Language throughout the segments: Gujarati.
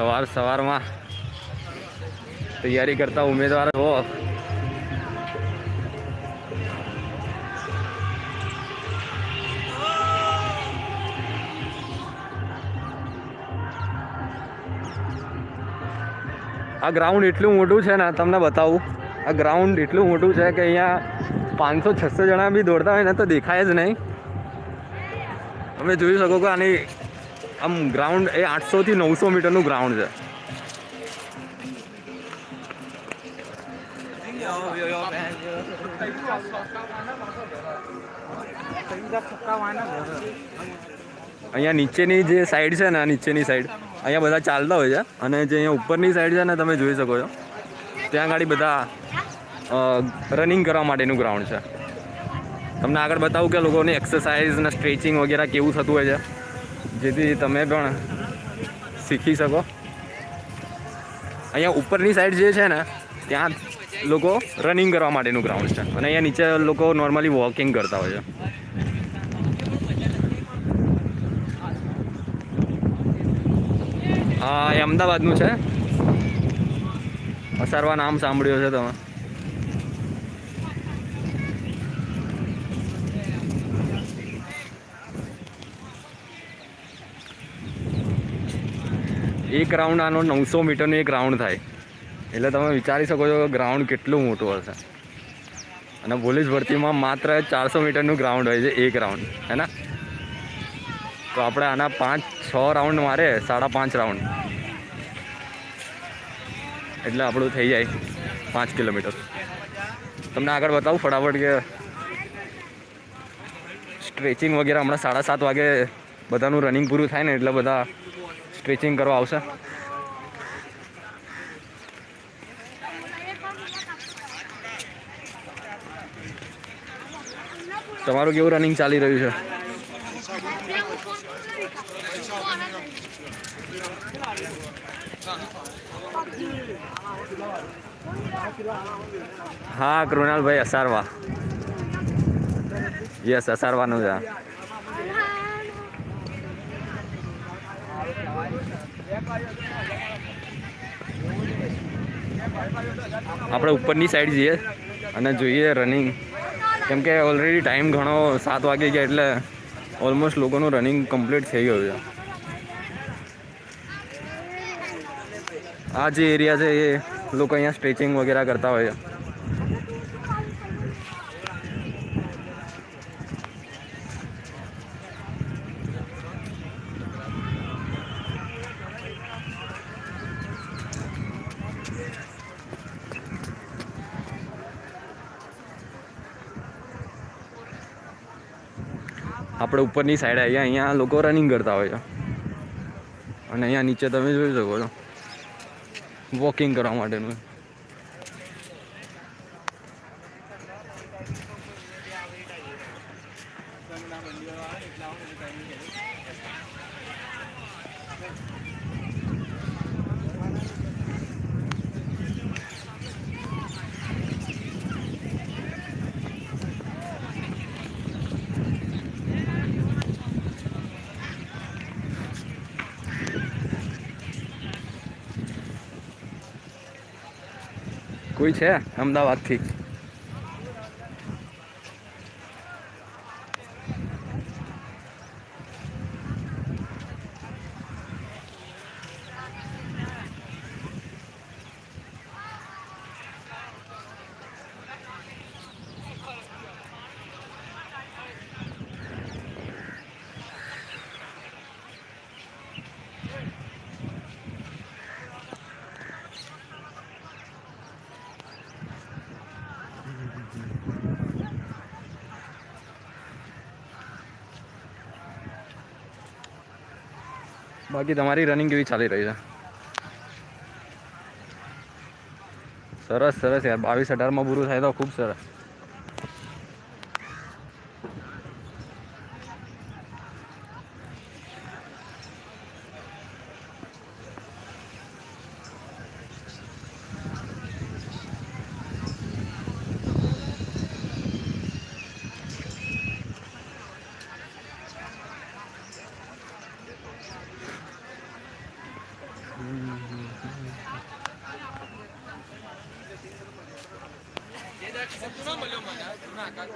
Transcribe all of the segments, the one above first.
સવાર સવારમાં તૈયારી કરતા ઉમેદવાર હો. આ ગ્રાઉન્ડ એટલું મોટું છે ને તમને બતાવું. આ ગ્રાઉન્ડ એટલું મોટું છે કે અહીંયા પાંચસો છસો જણા બી દોડતા હોય ને તો દેખાય જ નહીં. તમે જોઈ શકો કે આની આમ ગ્રાઉન્ડ એ આઠસોથી નવસો મીટરનું ગ્રાઉન્ડ છે. અહીંયા નીચેની જે સાઈડ છે ને નીચેની સાઈડ અહીંયા બધા ચાલતા હોય છે. અને જે અહીંયા ઉપરની સાઈડ છે ને, તમે જોઈ શકો છો. ત્યાં આગળ બધા રનિંગ કરવા માટેનું ગ્રાઉન્ડ છે. તમને આગળ બતાવું કે લોકોની એક્સરસાઇઝ ને સ્ટ્રેચિંગ વગેરે કેવું થતું હોય છે. જેથી તમે પણ શીખી શકો. અહીંયા ઉપરની સાઈડ જે છે ને, ત્યાં લોકો રનિંગ કરવા માટેનું ગ્રાઉન્ડ છે. અને અહીંયા નીચે લોકો નોર્મલી વોકિંગ કરતા હોય છે. હા, એ અમદાવાદનું છે. અસારવા નામ સાંભળ્યું છે તમે. એક રાઉન્ડ આનો નવસો મીટરનું એક રાઉન્ડ થાય. એટલે તમે વિચારી શકો છો કે ગ્રાઉન્ડ કેટલું મોટું હશે. અને પોલીસ ભરતીમાં માત્ર ચારસો મીટરનું ગ્રાઉન્ડ હોય છે, એક રાઉન્ડ હે ને? તો આપણે આના પાંચ, છ રાઉન્ડ મારે, સાડા પાંચ રાઉન્ડ એટલે આપણું થઈ જાય પાંચ કિલોમીટર. તમને આગળ બતાવું ફટાફટ કે સ્ટ્રેચિંગ વગેરે હમણાં સાડા સાત વાગે બધાનું રનિંગ પૂરું થાય ને, એટલે બધા સ્ટ્રેચિંગ કરવા આવશે. તમારું કેવું રનિંગ ચાલી રહ્યું છે? હા, કૃણાલભાઈ અસારવા. યસ અસારવાનું છે. આપણે ઉપરની સાઈડ જઈએ અને જોઈએ રનિંગ કેમ કે ઓલરેડી ટાઈમ ઘણો સાત વાગી ગયા એટલે ઓલમોસ્ટ લોકોનું રનિંગ કમ્પ્લીટ થઈ ગયું છે. આ જે એરિયા છે એ લોકો અહીંયા સ્ટ્રેચિંગ વગેરે કરતા હોય છે. આપણે ઉપરની સાઈડ અહીંયા અહીંયા લોકો રનિંગ કરતા હોય છે. અને અહીંયા નીચે તમે જોઈ શકો છો. વોકિંગ કરવા માટેનું. કોઈ છે અમદાવાદથી? બાકી તમારી રનિંગ કેવી ચાલી રહી છે? સરસ સરસ યાર. બાવીસ અઢારમાં પૂરું થાય તો ખૂબ સરસ. Kuna maliyo mana, kuna kan.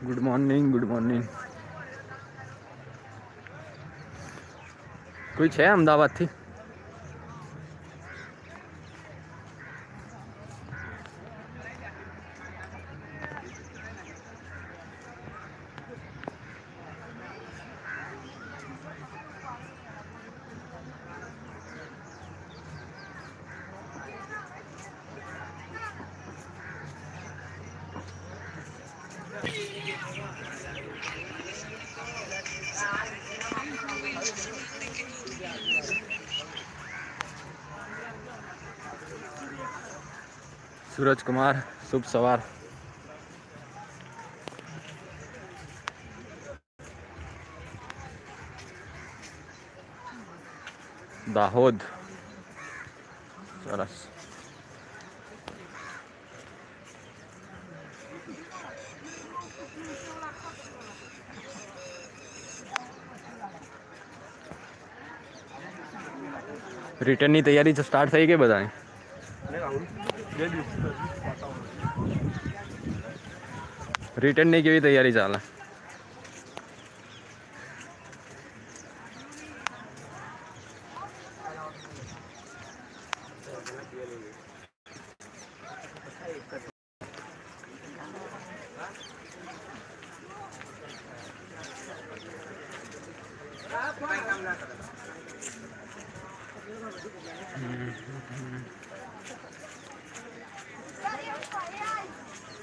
Good morning good morning કોઈ છે અમદાવાદથી સૂરજ કુમાર શુભ સવાર દાહોદ સરસ રિટર્નની તૈયારી સ્ટાર્ટ થઈ ગઈ બધાની. રિટર્નની કેવી તૈયારી ચાલે?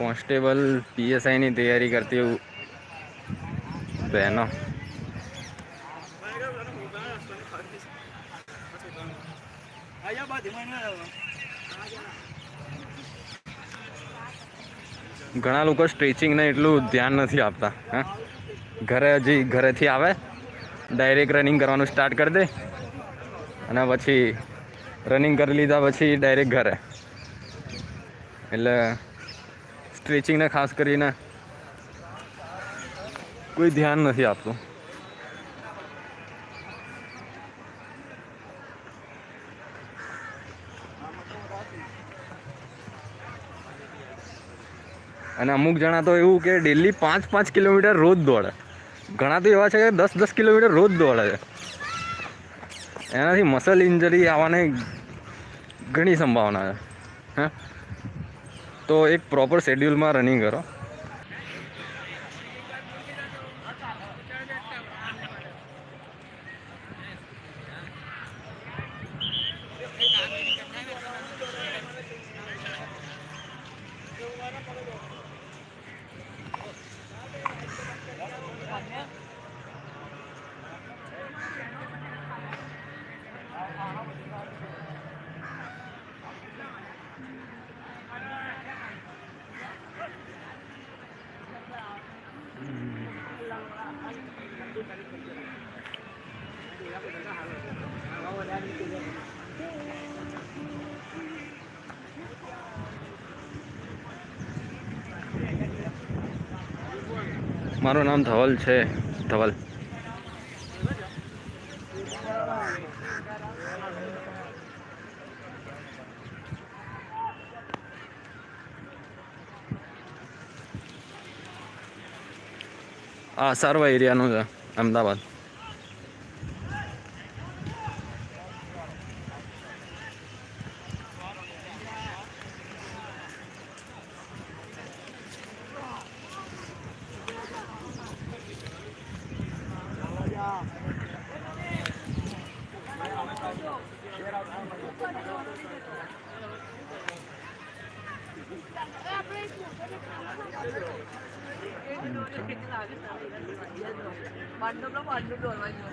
કોન્સ્ટેબલ પીએસઆઈની તૈયારી કરતી એવું બહેનો. ઘણા લોકો સ્ટ્રેચિંગને એટલું ધ્યાન નથી આપતા, હા? ઘરે હજી ઘરેથી આવે ડાયરેક્ટ રનિંગ કરવાનું સ્ટાર્ટ કરી દે, અને પછી રનિંગ કરી લીધા પછી ડાયરેક્ટ ઘરે. એટલે સ્ટ્રેચિંગને ખાસ કરીને કોઈ ધ્યાન નથી આપતું. અને અમુક જણા તો એવું કે ડેલી પાંચ પાંચ કિલોમીટર રોજ દોડે. ઘણા તો એવા છે કે દસ દસ કિલોમીટર રોજ દોડે છે. એનાથી મસલ ઇન્જરી આવવાની ઘણી સંભાવના છે. હા? તો એક પ્રોપર શેડ્યુલમાં રનિંગ કરો. મારું નામ ધવલ છે ધવલ. આ સારવા એરિયાનું છે અમદાવાદ. ันดูแล้วบอลดูโดนไปเยอะ